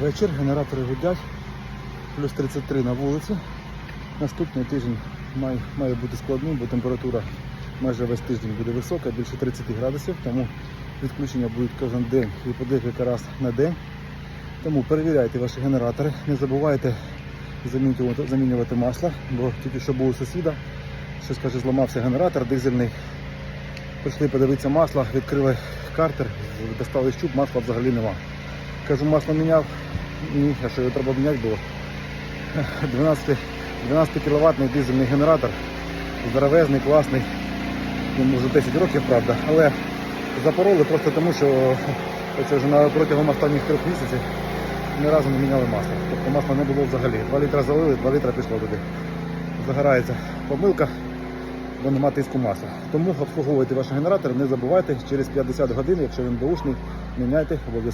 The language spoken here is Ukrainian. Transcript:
Вечір, генератори гудять, плюс 33 на вулиці. Наступний тиждень має, має бути складним, бо температура майже весь тиждень буде висока, більше 30 градусів, тому відключення будуть кожен день і по декілька разів на день. Тому перевіряйте ваші генератори, не забувайте замінювати, замінювати масло, бо тільки що був у сусіда, щось каже, зламався генератор дизельний. Прийшли подивитися масло, відкрили картер, достали щуп, масла взагалі нема. Кажу, масло міняв, ні, а що його треба міняти було. 12, 12 кВт дизельний генератор, здоровезний, класний, йому вже 10 років, правда, але запороли просто тому, що це вже протягом останніх трьох місяців ні разу не міняли масло. Тобто масла не було взагалі. 2 літра залили, 2 літра пішло туди. Загорається помилка, бо нема тиску масла. Тому обслуговуйте ваші генератори, не забувайте, через 50 годин, якщо він бушний, міняйте обов'язково.